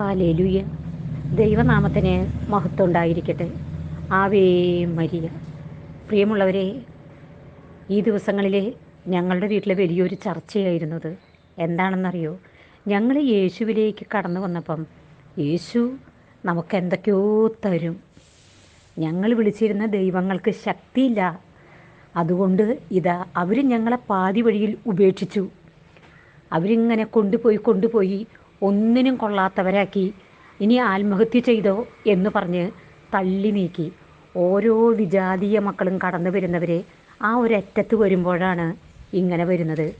Hallelujah ദൈവനാമത്തിന് മഹത്വം ഉണ്ടായിരിക്കട്ടെ. Ave Maria. പ്രിയമുള്ളവരെ ഈ ദിവസങ്ങളിൽ ഞങ്ങളുടെ വീട്ടിലെ വലിയൊരു ചർച്ചയായിരുന്നത് എന്താണെന്നറിയോ? ഞങ്ങൾ യേശുവിലേക്ക് കടന്നു വന്നപ്പം യേശു നമുക്ക് എന്തൊക്കെയോ തരും. ഞങ്ങൾ വിളിച്ചിരുന്ന ദൈവങ്ങൾക്ക് ശക്തിയില്ല. അതുകൊണ്ട് ഇതാ അവർ ഞങ്ങളെ പാതി വഴിയിൽ ഉപേക്ഷിച്ചു. അവരിങ്ങനെ കൊണ്ടുപോയി കൊണ്ടുപോയി ഒന്നിനും കൊള്ളാത്തവരാക്കി ഇനി ആത്മഹത്യ ചെയ്തോ എന്ന് പറഞ്ഞ് തള്ളി നീക്കി. ഓരോ വിജാതീയ മക്കളും കടന്നു വരുന്നവരെ ആ ഒരറ്റത്ത് വരുമ്പോഴാണ് ഇങ്ങനെ വരുന്നത്.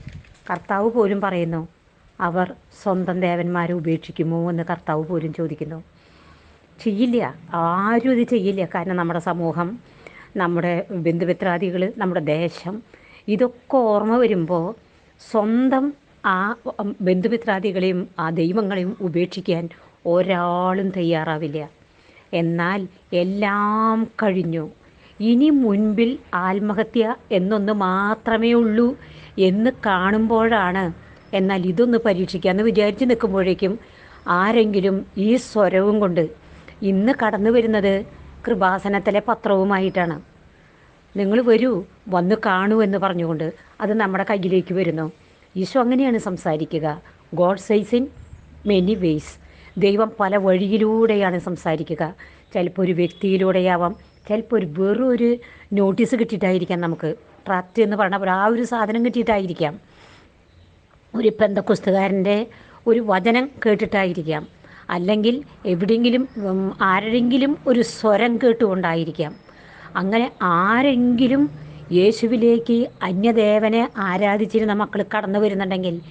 കർത്താവ് പോലും പറയുന്നു അവർ സ്വന്തം ദേവന്മാരെ ഉപേക്ഷിക്കുമോ? എന്ന് കർത്താവ് പോലും ചോദിക്കുന്നു. ചെയ്യില്ല. ആരും ഇത് ചെയ്യില്ല. കാരണം നമ്മുടെ സമൂഹം നമ്മുടെ ബന്ധുമിത്രാദികൾ നമ്മുടെ ദേശം ഇതൊക്കെ ഓർമ്മ വരുമ്പോൾ സ്വന്തം ആ ബന്ധുമിത്രാദികളെയും ആ ദൈവങ്ങളെയും ഉപേക്ഷിക്കാൻ ഒരാളും തയ്യാറാവില്ല. എന്നാൽ എല്ലാം കഴിഞ്ഞു. ഇനി മുൻപിൽ ആത്മഹത്യ എന്നൊന്ന് മാത്രമേ ഉള്ളൂ എന്ന് കാണുമ്പോഴാണ്. എന്നാൽ ഇതൊന്ന് പരീക്ഷിക്കാമെന്ന് വിചാരിച്ച് നിൽക്കുമ്പോഴേക്കും ആരെങ്കിലും ഈ സ്വരവും കൊണ്ട് ഇന്ന് കടന്നു വരുന്നത് കൃപാസനത്തിലെ പത്രവുമായിട്ടാണ്. നിങ്ങൾ വരൂ വന്ന് കാണൂ എന്ന് പറഞ്ഞുകൊണ്ട് അത് നമ്മുടെ കയ്യിലേക്ക് വരുന്നു. ഈശോ അങ്ങനെയാണ് സംസാരിക്കുക. God says in many ways ദൈവം പല വഴിയിലൂടെയാണ് സംസാരിക്കുക. ചിലപ്പോൾ ഒരു വ്യക്തിയിലൂടെയാവാം ചിലപ്പോൾ ഒരു വെറും ഒരു നോട്ടീസ് കിട്ടിയിട്ടായിരിക്കാം നമുക്ക്. ട്രാക്റ്റ് എന്ന് പറഞ്ഞ ആ ഒരു സാധനം കിട്ടിയിട്ടായിരിക്കാം. ഒരു പെന്തക്കുസ്തുകാരന്റെ ഒരു വചനം കേട്ടിട്ടായിരിക്കാം. അല്ലെങ്കിൽ എവിടെയെങ്കിലും ആരെങ്കിലും ഒരു സ്വരം കേട്ടുകൊണ്ടായിരിക്കാം. അങ്ങനെ ആരെങ്കിലും യേശുവിലേക്ക് അന്യദേവനെ ആരാധിച്ചിരുന്ന മക്കൾ കടന്നു വരുന്നുണ്ടെങ്കിൽ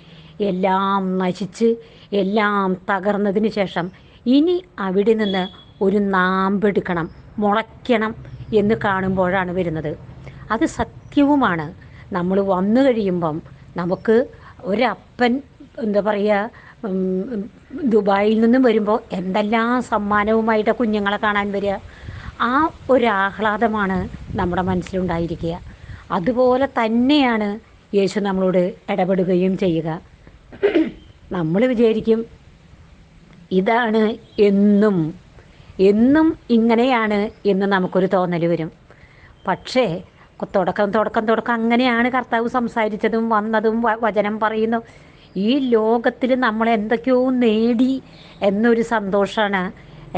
എല്ലാം നശിച്ച് എല്ലാം തകർന്നതിന് ശേഷം ഇനി അവിടെ നിന്ന് ഒരു നാമ്പെടുക്കണം മുളയ്ക്കണം എന്ന് കാണുമ്പോഴാണ് വരുന്നത്. അത് സത്യവുമാണ്. നമ്മൾ വന്നു കഴിയുമ്പം നമുക്ക് ഒരപ്പൻ എന്താ പറയുക ദുബായിൽ നിന്നും വരുമ്പോൾ എന്തെല്ലാം സമ്മാനവുമായിട്ട് കുഞ്ഞുങ്ങളെ കാണാൻ വരിക? ആ ഒരു ആഹ്ലാദമാണ് നമ്മുടെ മനസ്സിലുണ്ടായിരിക്കുക. അതുപോലെ തന്നെയാണ് യേശു നമ്മളോട് ഇടപെടുകയും ചെയ്യുക. നമ്മൾ വിചാരിക്കും ഇതാണ് എന്നും എന്നും ഇങ്ങനെയാണ് എന്ന് നമുക്കൊരു തോന്നൽ വരും. പക്ഷേ തുടക്കം തുടക്കം തുടക്കം അങ്ങനെയാണ് കർത്താവ് സംസാരിച്ചതും വന്നതും വചനം പറയുന്നു. ഈ ലോകത്തിൽ നമ്മൾ എന്തൊക്കെയോ നേടി എന്നൊരു സന്തോഷമാണ്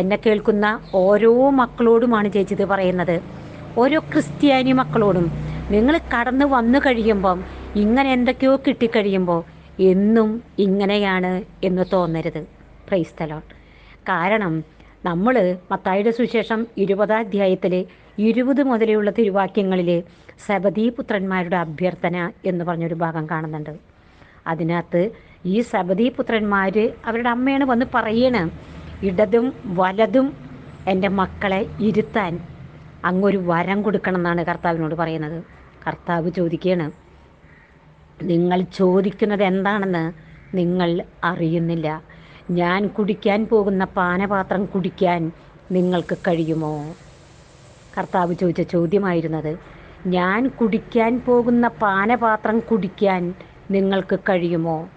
എന്നെ കേൾക്കുന്ന ഓരോ മക്കളോടുമാണ് ചേച്ചി ഇത് പറയുന്നത്. ഓരോ ക്രിസ്ത്യാനി മക്കളോടും നിങ്ങൾ കടന്നു വന്നു കഴിയുമ്പം ഇങ്ങനെ എന്തൊക്കെയോ കിട്ടിക്കഴിയുമ്പോൾ എന്നും ഇങ്ങനെയാണ് എന്ന് തോന്നരുത്. ക്രൈസ്തലോൺ കാരണം നമ്മൾ മത്തായുടെ സുശേഷം ഇരുപതാം അധ്യായത്തിൽ ഇരുപത് മുതലെയുള്ള തിരുവാക്യങ്ങളിൽ സബദീ പുത്രന്മാരുടെ അഭ്യർത്ഥന എന്ന് പറഞ്ഞൊരു ഭാഗം കാണുന്നുണ്ട്. അതിനകത്ത് ഈ സബദീ പുത്രന്മാർ അവരുടെ അമ്മയാണ് വന്ന് പറയണ് ഇടതും വലതും എന്റെ മക്കളെ ഇരുത്താൻ അങ്ങൊരു വരം കൊടുക്കണം എന്നാണ് കർത്താവിനോട് പറയുന്നത്. കർത്താവ് ചോദിക്കുകയാണ് നിങ്ങൾ ചോദിക്കുന്നത് എന്താണെന്ന് നിങ്ങൾ അറിയുന്നില്ല. ഞാൻ കുടിക്കാൻ പോകുന്ന പാനപാത്രം കുടിക്കാൻ നിങ്ങൾക്ക് കഴിയുമോ? കർത്താവ് ചോദിച്ച ചോദ്യമായിരുന്നത് ഞാൻ കുടിക്കാൻ പോകുന്ന പാനപാത്രം കുടിക്കാൻ നിങ്ങൾക്ക് കഴിയുമോ?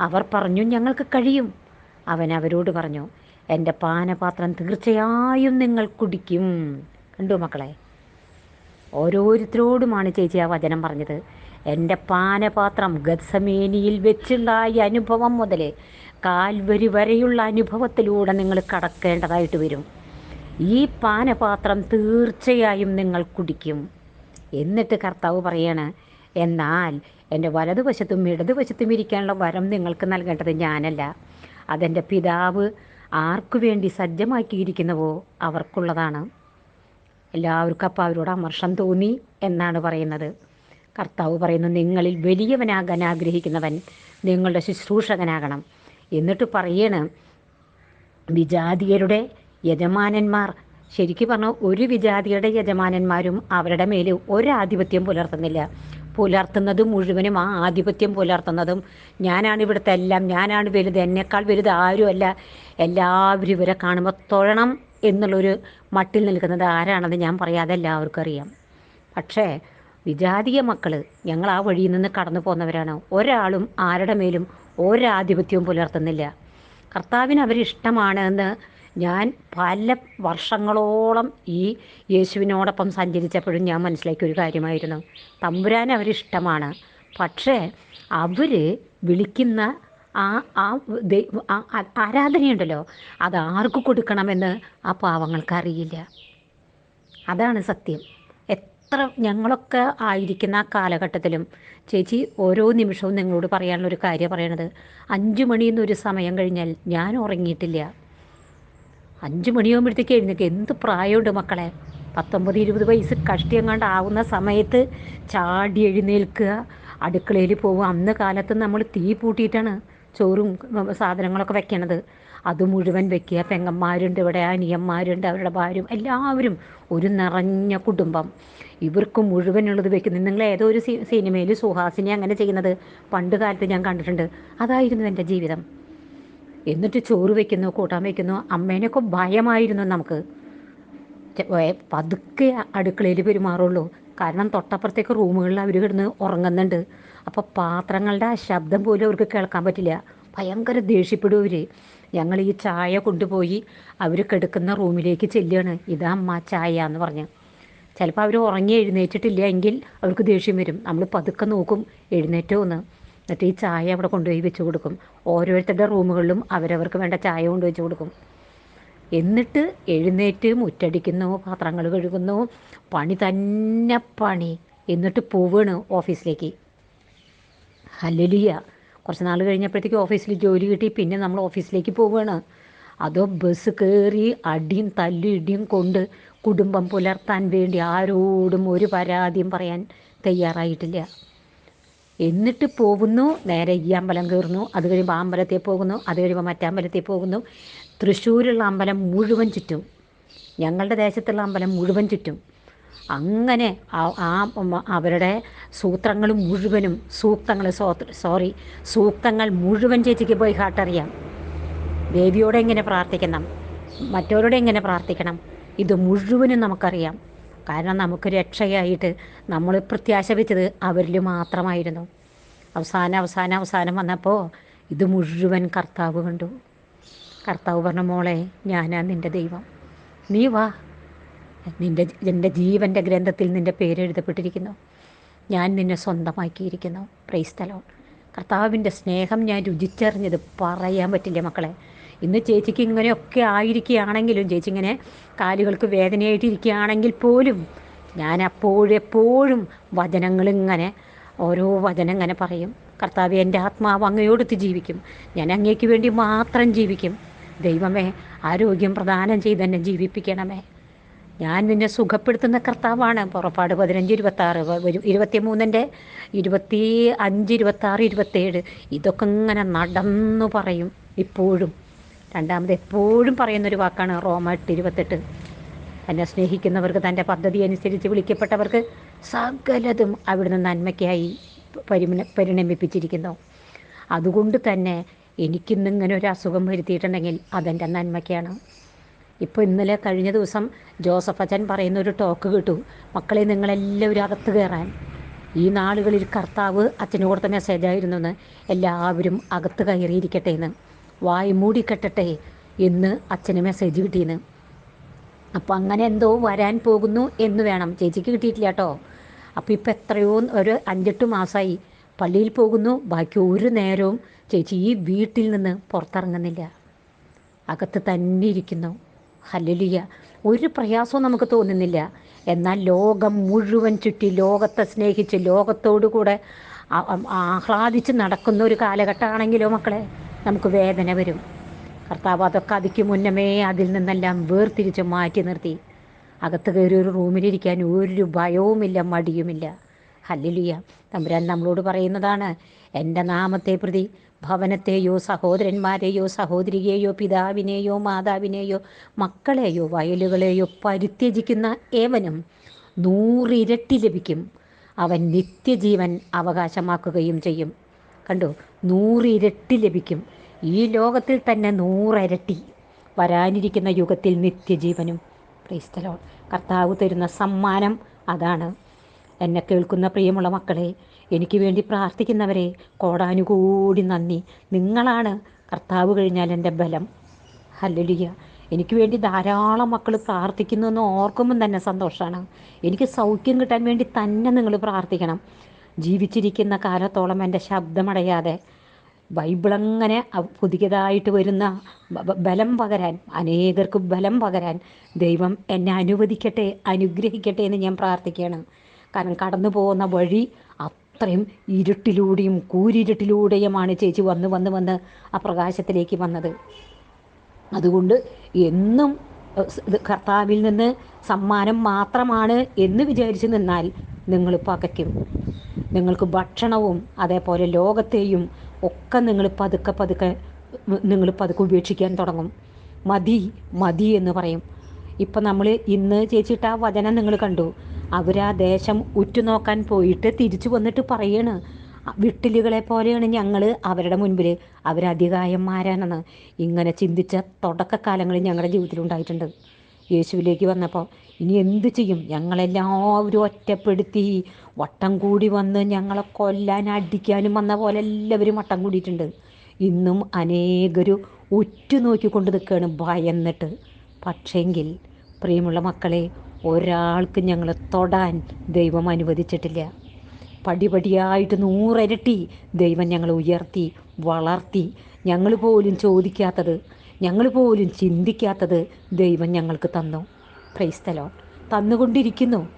അവർ പറഞ്ഞു ഞങ്ങൾക്ക് കഴിയും. അവൻ അവരോട് പറഞ്ഞു എന്റെ പാനപാത്രം തീർച്ചയായും നിങ്ങൾ കുടിക്കും. കണ്ടു മക്കളെ ഓരോരുത്തരോടുമാണ് ചേച്ചി ആ വചനം പറഞ്ഞത്. എന്റെ പാനപാത്രം ഗത്സമേനിയിൽ വെച്ചുണ്ടായ അനുഭവം മുതൽ കാൽവരി വരെയുള്ള അനുഭവത്തിലൂടെ നിങ്ങൾ കടക്കേണ്ടതായിട്ട് വരും. ഈ പാനപാത്രം തീർച്ചയായും നിങ്ങൾ കുടിക്കും. എന്നിട്ട് കർത്താവ് പറയാണ് എന്നാൽ എന്റെ വലതുവശത്തും ഇടതുവശത്തും ഇരിക്കാനുള്ള വരം നിങ്ങൾക്ക് നൽകേണ്ടത് ഞാനല്ല. അതെന്റെ പിതാവ് ആർക്കു വേണ്ടി സജ്ജമാക്കിയിരിക്കുന്നുവോ അവർക്കുള്ളതാണ്. എല്ലാവർക്കും അപ്പോൾ അവരോട് അമർഷം തോന്നി എന്നാണ് പറയുന്നത്. കർത്താവ് പറയുന്നു നിങ്ങളിൽ വലിയവനാകാൻ ആഗ്രഹിക്കുന്നവൻ നിങ്ങളുടെ ശുശ്രൂഷകനാകണം. എന്നിട്ട് പറയണ് വിജാതിയരുടെ യജമാനന്മാർ ശരിക്കും പറഞ്ഞാൽ ഒരു വിജാതിയുടെ യജമാനന്മാരും അവരുടെ മേൽ ഒരാധിപത്യം പുലർത്തുന്നില്ല. പുലർത്തുന്നതും മുഴുവനും ആ ആധിപത്യം പുലർത്തുന്നതും ഞാനാണ് ഇവിടുത്തെ എല്ലാം ഞാനാണ് വലുത് എന്നേക്കാൾ വലുത് ആരുമല്ല. എല്ലാവരും ഇവരെ കാണുമ്പോൾ തൊഴണം. എന്നുള്ളൊരു മട്ടിൽ നിൽക്കുന്നത് ആരാണെന്ന് ഞാൻ പറയാതെ എല്ലാവർക്കും അറിയാം. പക്ഷേ വിജാതീയ മക്കൾ ഞങ്ങൾ ആ വഴിയിൽ നിന്ന് കടന്നു പോകുന്നവരാണ്. ഒരാളും ആരുടെ മേലും ഒരാധിപത്യവും പുലർത്തുന്നില്ല. കർത്താവിന് അവരിഷ്ടമാണ് എന്ന് ഞാൻ പല വർഷങ്ങളോളം ഈ യേശുവിനോടൊപ്പം സഞ്ചരിച്ചപ്പോഴും ഞാൻ മനസ്സിലാക്കിയ ഒരു കാര്യമായിരുന്നു. തമ്പുരാൻ അവരിഷ്ടമാണ്. പക്ഷേ അവർ വിളിക്കുന്ന ആ ആ ആരാധനയുണ്ടല്ലോ. അത് ആർക്ക് കൊടുക്കണമെന്ന് ആ പാവങ്ങൾക്ക് അറിയില്ല അതാണ് സത്യം. എത്ര ഞങ്ങളൊക്കെ ആയിരിക്കുന്ന ആ കാലഘട്ടത്തിലും ചേച്ചി ഓരോ നിമിഷവും നിങ്ങളോട് പറയാനുള്ള ഒരു കാര്യം പറയണത് അഞ്ച് മണിന്നൊരു സമയം കഴിഞ്ഞാൽ ഞാൻ ഉറങ്ങിയിട്ടില്ല. അഞ്ചു മണിയാകുമ്പോഴത്തേക്ക് എഴുന്നേക്ക് എന്ത് പ്രായമുണ്ട് മക്കളെ? പത്തൊമ്പത് ഇരുപത് വയസ്സ് കഷ്ടിയങ്ങാണ്ട് ആവുന്ന സമയത്ത് ചാടി എഴുന്നേൽക്കുക അടുക്കളയിൽ പോവുക. അന്ന് കാലത്ത് നമ്മൾ തീ പൂട്ടിയിട്ടാണ് ചോറും സാധനങ്ങളൊക്കെ വെക്കണത്. അത് മുഴുവൻ വെക്കുക. പെങ്ങന്മാരുണ്ട് ഇവിടെ അനിയന്മാരുണ്ട് അവരുടെ ഭാര്യയും എല്ലാവരും ഒരു നിറഞ്ഞ കുടുംബം. ഇവർക്ക് മുഴുവനുള്ളത് വെക്കുന്നത് നിങ്ങൾ ഏതോ ഒരു സിനിമയിൽ സുഹാസിനി അങ്ങനെ ചെയ്യുന്നത് പണ്ട് കാലത്ത് ഞാൻ കണ്ടിട്ടുണ്ട്. അതായിരുന്നു എന്റെ ജീവിതം. എന്നിട്ട് ചോറ് വെക്കുന്നു കൂട്ടാൻ വെക്കുന്നു. അമ്മേനെയൊക്കെ ഭയമായിരുന്നു നമുക്ക്. പതുക്കെ അടുക്കളയിൽ പെരുമാറുള്ളൂ. കാരണം തൊട്ടപ്പുറത്തേക്ക് റൂമുകളിൽ അവർ കിടന്ന് ഉറങ്ങുന്നുണ്ട്. അപ്പോൾ പാത്രങ്ങളുടെ ആ ശബ്ദം പോലും അവർക്ക് കേൾക്കാൻ പറ്റില്ല. ഭയങ്കര ദേഷ്യപ്പെടും അവർ ഞങ്ങൾ ഈ ചായ കൊണ്ടുപോയി അവർ കിടക്കുന്ന റൂമിലേക്ക് ചെല്ലുകയാണ്. ഇതാ അമ്മ ചായ എന്ന് പറഞ്ഞ്. ചിലപ്പോൾ അവർ ഉറങ്ങി എഴുന്നേറ്റിട്ടില്ല എങ്കിൽ അവർക്ക് ദേഷ്യം വരും. നമ്മൾ പതുക്കെ നോക്കും എഴുന്നേറ്റോ എന്ന്. എന്നിട്ട് ഈ ചായ അവിടെ കൊണ്ടുപോയി വെച്ച് കൊടുക്കും. ഓരോരുത്തരുടെ റൂമുകളിലും അവരവർക്ക് വേണ്ട ചായ കൊണ്ടുവച്ച് കൊടുക്കും. എന്നിട്ട് എഴുന്നേറ്റ് മുറ്റടിക്കുന്നു പാത്രങ്ങൾ കഴുകുന്നു. പണി തന്നെ പണി. എന്നിട്ട് പോവുകയാണ് ഓഫീസിലേക്ക്. ഹല്ലേലൂയ. കുറച്ച് നാൾ കഴിഞ്ഞപ്പോഴത്തേക്ക് ഓഫീസിൽ ജോലി കിട്ടി. പിന്നെ നമ്മൾ ഓഫീസിലേക്ക് പോവുകയാണ് അതോ ബസ് കയറി അടിയും തല്ലും ഇടിയും കൊണ്ട് കുടുംബം പുലർത്താൻ വേണ്ടി ആരോടും ഒരു പരാതിയും പറയാൻ തയ്യാറായിട്ടില്ല. എന്നിട്ട് പോകുന്നു. നേരെ ഈ അമ്പലം കയറുന്നു. അത് കഴിയുമ്പോൾ ആ അമ്പലത്തിൽ പോകുന്നു. അത് കഴിയുമ്പോൾ മറ്റേ അമ്പലത്തിൽ പോകുന്നു. തൃശ്ശൂരുള്ള അമ്പലം മുഴുവൻ ചുറ്റും. ഞങ്ങളുടെ ദേശത്തുള്ള അമ്പലം മുഴുവൻ ചുറ്റും. അങ്ങനെ ആ- അവരുടെ സൂത്രങ്ങൾ മുഴുവനും സൂക്തങ്ങൾ സോറി സൂക്തങ്ങൾ മുഴുവൻ ചേച്ചിക്ക് പോയി ഹാട്ടറിയാം ദേവിയോടെ എങ്ങനെ പ്രാർത്ഥിക്കണം? മറ്റവരോട് എങ്ങനെ പ്രാർത്ഥിക്കണം? ഇത് മുഴുവനും നമുക്കറിയാം. കാരണം നമുക്ക് രക്ഷയായിട്ട് നമ്മൾ പ്രത്യാശ വെച്ചത് അവരിൽ മാത്രമായിരുന്നു. അവസാനം അവസാനം അവസാനം വന്നപ്പോൾ ഇത് മുഴുവൻ കർത്താവ് കണ്ടു. കർത്താവ് പറഞ്ഞ മോളെ ഞാനാ നിന്റെ ദൈവം. നീ വാ നിന്റെ എന്റെ ജീവന്റെ ഗ്രന്ഥത്തിൽ നിന്റെ പേര് എഴുതപ്പെട്ടിരിക്കുന്നു. ഞാൻ നിന്നെ സ്വന്തമാക്കിയിരിക്കുന്നു. പ്രൈസ് പ്രൈസ്തലോൺ കർത്താവിന്റെ സ്നേഹം ഞാൻ രുചിച്ചറിഞ്ഞത് പറയാൻ പറ്റില്ല മക്കളെ. ഇന്ന് ചേച്ചിക്ക് ഇങ്ങനെയൊക്കെ ആയിരിക്കുകയാണെങ്കിലും ചേച്ചി ഇങ്ങനെ കാലുകൾക്ക് വേദനയായിട്ട് ഇരിക്കുകയാണെങ്കിൽ പോലും ഞാൻ അപ്പോഴെപ്പോഴും വചനങ്ങളിങ്ങനെ ഓരോ വചനം ഇങ്ങനെ പറയും. കർത്താവ് എന്റെ ആത്മാവ് അങ്ങയോടൊത്ത് ജീവിക്കും. ഞാൻ അങ്ങേക്ക് വേണ്ടി മാത്രം ജീവിക്കും. ദൈവമേ ആരോഗ്യം പ്രദാനം ചെയ്ത് എന്നെ ജീവിപ്പിക്കണമേ. ഞാൻ നിന്നെ സുഖപ്പെടുത്തുന്ന കർത്താവാണ്. പുറപ്പാട് പതിനഞ്ച് ഇരുപത്താറ് ഇരുപത്തി മൂന്നിന്റെ ഇരുപത്തി അഞ്ച് ഇരുപത്താറ് ഇരുപത്തേഴ്. ഇതൊക്കെ ഇങ്ങനെ നടന്നു പറയും ഇപ്പോഴും. രണ്ടാമത് എപ്പോഴും പറയുന്നൊരു വാക്കാണ് റോമ എട്ട് ഇരുപത്തെട്ട്. എന്നെ സ്നേഹിക്കുന്നവർക്ക് തന്റെ പദ്ധതി അനുസരിച്ച് വിളിക്കപ്പെട്ടവർക്ക് സകലതും അവിടുന്ന് നന്മയ്ക്കായി പരിമ പരിണമിപ്പിച്ചിരിക്കുന്നു. അതുകൊണ്ട് തന്നെ എനിക്കിന്നിങ്ങനെ ഒരു അസുഖം വരുത്തിയിട്ടുണ്ടെങ്കിൽ അതെന്റെ നന്മയ്ക്കാണ്. ഇപ്പോൾ ഇന്നലെ കഴിഞ്ഞ ദിവസം ജോസഫ് അച്ഛൻ പറയുന്ന ഒരു ടോക്ക് കിട്ടു. മക്കളെ നിങ്ങളെല്ലാവരും അകത്ത് കയറാൻ ഈ നാളുകളിൽ കർത്താവ് അച്ഛന് കൊടുത്ത മെസ്സേജായിരുന്നു എന്ന് എല്ലാവരും അകത്ത് കയറിയിരിക്കട്ടെ എന്ന് വായി മൂടിക്കെട്ടട്ടെ എന്ന് അച്ഛന് മെസ്സേജ് കിട്ടിയെന്ന്. അപ്പോൾ അങ്ങനെ എന്തോ വരാൻ പോകുന്നു എന്ന് വേണം. ചേച്ചിക്ക് കിട്ടിയിട്ടില്ല കേട്ടോ. അപ്പോൾ ഇപ്പം എത്രയോ ഒരു അഞ്ചെട്ട് മാസമായി പള്ളിയിൽ പോകുന്നു. ബാക്കി ഒരു നേരവും ചേച്ചി ഈ വീട്ടിൽ നിന്ന് പുറത്തിറങ്ങുന്നില്ല. അകത്ത് തന്നെ ഇരിക്കുന്നു. ഹല്ലേലൂയ. ഒരു പ്രയാസവും നമുക്ക് തോന്നുന്നില്ല. എന്നാൽ ലോകം മുഴുവൻ ചുറ്റി ലോകത്തെ സ്നേഹിച്ച് ലോകത്തോടു കൂടെ ആഹ്ലാദിച്ച് നടക്കുന്ന ഒരു കാലഘട്ടമാണെങ്കിലോ മക്കളെ നമുക്ക് വേദന വരും. കർത്താവ് അതൊക്കെ അതിക്ക് മുന്നമേ അതിൽ നിന്നെല്ലാം വേർതിരിച്ച് മാറ്റി നിർത്തി. അകത്ത് കയറി ഒരു റൂമിലിരിക്കാൻ ഒരു ഭയവുമില്ല മടിയുമില്ല. ഹല്ലേലൂയ. തമ്പുരാൻ നമ്മളോട് പറയുന്നതാണ് എന്റെ നാമത്തെ പ്രതി ഭവനത്തെയോ സഹോദരന്മാരെയോ സഹോദരിയെയോ പിതാവിനെയോ മാതാവിനെയോ മക്കളെയോ വയലുകളെയോ പരിത്യജിക്കുന്ന ഏവനും നൂറിരട്ടി ലഭിക്കും. അവൻ നിത്യജീവൻ അവകാശമാക്കുകയും ചെയ്യും. കണ്ടു? നൂറിരട്ടി ലഭിക്കും. ഈ ലോകത്തിൽ തന്നെ നൂറരട്ടി വരാനിരിക്കുന്ന യുഗത്തിൽ നിത്യജീവനും. ക്രൈസ്തലോ കർത്താവ് തരുന്ന സമ്മാനം അതാണ്. എന്നെ കേൾക്കുന്ന പ്രിയമുള്ള മക്കളെ എനിക്ക് വേണ്ടി പ്രാർത്ഥിക്കുന്നവരെ കോടാനുകൂടി നന്ദി. നിങ്ങളാണ് കർത്താവ് കഴിഞ്ഞാൽ എന്റെ ബലം. ഹല്ലേലൂയ എനിക്ക് വേണ്ടി ധാരാളം മക്കൾ പ്രാർത്ഥിക്കുന്നു എന്ന് ഓർക്കുമ്പം തന്നെ സന്തോഷമാണ് എനിക്ക് സൗഖ്യം കിട്ടാൻ വേണ്ടി തന്നെ നിങ്ങൾ പ്രാർത്ഥിക്കണം. ജീവിച്ചിരിക്കുന്ന കാലത്തോളം എന്റെ ശബ്ദമടയാതെ ബൈബിളങ്ങനെ പുതിയതായിട്ട് വരുന്ന ബലം പകരാൻ അനേകർക്ക് ബലം പകരാൻ ദൈവം എന്നെ അനുവദിക്കട്ടെ അനുഗ്രഹിക്കട്ടെ എന്ന് ഞാൻ പ്രാർത്ഥിക്കുകയാണ്. കാരണം കടന്നു പോകുന്ന വഴി അത്രയും ഇരുട്ടിലൂടെയും കൂരിരുട്ടിലൂടെയുമാണ് ചേച്ചി വന്ന് വന്ന് വന്ന് ആ പ്രകാശത്തിലേക്ക് വന്നത്. അതുകൊണ്ട് എന്നും കർത്താവിൽ നിന്ന് സമ്മാനം മാത്രമാണ് എന്ന് വിചാരിച്ച് നിന്നാൽ നിങ്ങൾ പകയ്ക്കും. നിങ്ങൾക്ക് ഭക്ഷണവും അതേപോലെ ലോകത്തെയും ഒക്കെ നിങ്ങൾ പതുക്കെ പതുക്കെ നിങ്ങൾ പതുക്കെ ഉപേക്ഷിക്കാൻ തുടങ്ങും. മതി മതി എന്ന് പറയും. ഇപ്പം നമ്മൾ ഇന്ന് ചേച്ചിട്ട് ആ വചനം നിങ്ങൾ കണ്ടു. അവരാ ദേശം ഉറ്റുനോക്കാൻ പോയിട്ട് തിരിച്ചു വന്നിട്ട് പറയാണ്. വിട്ടിലുകളെ പോലെയാണ് ഞങ്ങൾ അവരുടെ മുൻപിൽ അവരധികായന്മാരാണെന്ന് ഇങ്ങനെ ചിന്തിച്ച തുടക്കകാലങ്ങളിൽ ഞങ്ങളുടെ ജീവിതത്തിലുണ്ടായിട്ടുണ്ട്. യേശുവിലേക്ക് വന്നപ്പോൾ ഇനി എന്തു ചെയ്യും? ഞങ്ങളെല്ലാവരും ഒറ്റപ്പെടുത്തി വട്ടം കൂടി വന്ന് ഞങ്ങളെ കൊല്ലാൻ അടിക്കാനും വന്ന പോലെ എല്ലാവരും വട്ടം കൂടിയിട്ടുണ്ട്. ഇന്നും അനേകരും ഉറ്റുനോക്കിക്കൊണ്ട് നിൽക്കുകയാണ് ഭയന്നിട്ട്. പക്ഷേങ്കിൽ പ്രിയമുള്ള മക്കളെ ഒരാൾക്ക് ഞങ്ങളെ തൊടാൻ ദൈവം അനുവദിച്ചിട്ടില്ല. പടിപടിയായിട്ട് നൂറരട്ടി ദൈവം ഞങ്ങളെ ഉയർത്തി വളർത്തി. ഞങ്ങൾ പോലും ചോദിക്കാത്തത് ഞങ്ങൾ പോലും ചിന്തിക്കാത്തത് ദൈവം ഞങ്ങൾക്ക് തന്നു. ക്രൈസ്തലോ തന്നുകൊണ്ടിരിക്കുന്നു.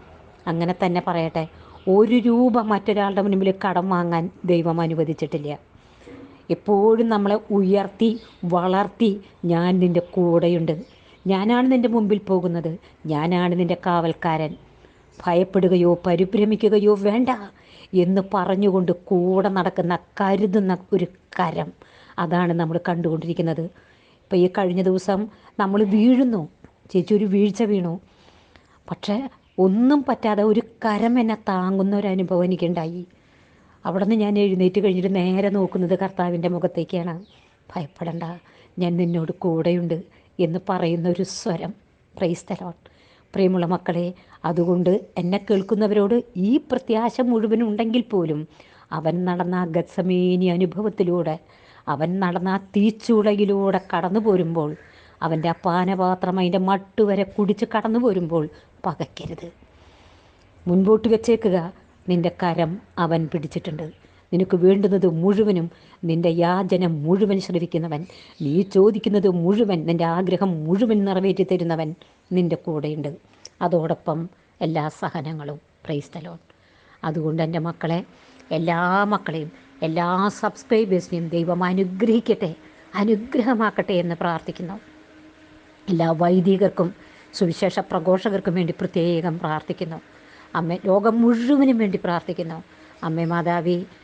അങ്ങനെ തന്നെ പറയട്ടെ. ഒരു രൂപ മറ്റൊരാളുടെ മുന്നിൽ കടം വാങ്ങാൻ ദൈവം അനുവദിച്ചിട്ടില്ല. എപ്പോഴും നമ്മളെ ഉയർത്തി വളർത്തി ഞാൻ നിന്റെ കൂടെയുണ്ട്. ഞാനാണ് നിന്റെ മുമ്പിൽ പോകുന്നത്. ഞാനാണ് നിന്റെ കാവൽക്കാരൻ. ഭയപ്പെടുകയോ പരിഭ്രമിക്കുകയോ വേണ്ട എന്ന് പറഞ്ഞുകൊണ്ട് കൂടെ നടക്കുന്ന കരുതുന്ന ഒരു കരം അതാണ് നമ്മൾ കണ്ടുകൊണ്ടിരിക്കുന്നത്. ഇപ്പം ഈ കഴിഞ്ഞ ദിവസം നമ്മൾ വീഴുന്നു. ചേച്ചി ഒരു വീഴ്ച വീണു. പക്ഷേ ഒന്നും പറ്റാതെ ഒരു കരം എന്നെ താങ്ങുന്ന ഒരു അനുഭവം എനിക്കുണ്ടായി. അവിടെ നിന്ന് ഞാൻ എഴുന്നേറ്റ് കഴിഞ്ഞിട്ട് നേരെ നോക്കുന്നത് കർത്താവിന്റെ മുഖത്തേക്കാണ്. ഭയപ്പെടണ്ട. ഞാൻ നിന്നോട് കൂടെയുണ്ട്. എന്ന് പറയുന്ന ഒരു സ്വരം പ്രൈസ് പ്രൈസ്തലോൺ പ്രിയമുള്ള മക്കളെ അതുകൊണ്ട് എന്നെ കേൾക്കുന്നവരോട് ഈ പ്രത്യാശ മുഴുവൻ ഉണ്ടെങ്കിൽ പോലും അവൻ നടന്ന ആ ഗത്സമേനി അനുഭവത്തിലൂടെ അവൻ നടന്ന ആ തീച്ചുളയിലൂടെ കടന്നു പോരുമ്പോൾ അവന്റെ ആ പാനപാത്രം അതിന്റെ മട്ടുവരെ കുടിച്ച് കടന്നു പോരുമ്പോൾ പകയ്ക്കരുത് മുൻപോട്ട് വെച്ചേക്കുക നിന്റെ കരം അവൻ പിടിച്ചിട്ടുണ്ട്. നിനക്ക് വേണ്ടുന്നത് മുഴുവനും നിന്റെ യാചന മുഴുവൻ ശ്രവിക്കുന്നവൻ നീ ചോദിക്കുന്നത് മുഴുവൻ നിന്റെ ആഗ്രഹം മുഴുവൻ നിറവേറ്റി തരുന്നവൻ നിന്റെ കൂടെയുണ്ട്. അതോടൊപ്പം എല്ലാ സഹനങ്ങളും പ്രൈസ്തലോൺ അതുകൊണ്ട് എന്റെ മക്കളെ എല്ലാ മക്കളെയും എല്ലാ സബ്സ്ക്രൈബേഴ്സിനെയും ദൈവം അനുഗ്രഹിക്കട്ടെ അനുഗ്രഹമാക്കട്ടെ എന്ന് പ്രാർത്ഥിക്കുന്നു. എല്ലാ വൈദികർക്കും സുവിശേഷ പ്രഘോഷകർക്കും വേണ്ടി പ്രത്യേകം പ്രാർത്ഥിക്കുന്നു. അമ്മ ലോകം മുഴുവനും വേണ്ടി പ്രാർത്ഥിക്കുന്നു. അമ്മ മാതാവി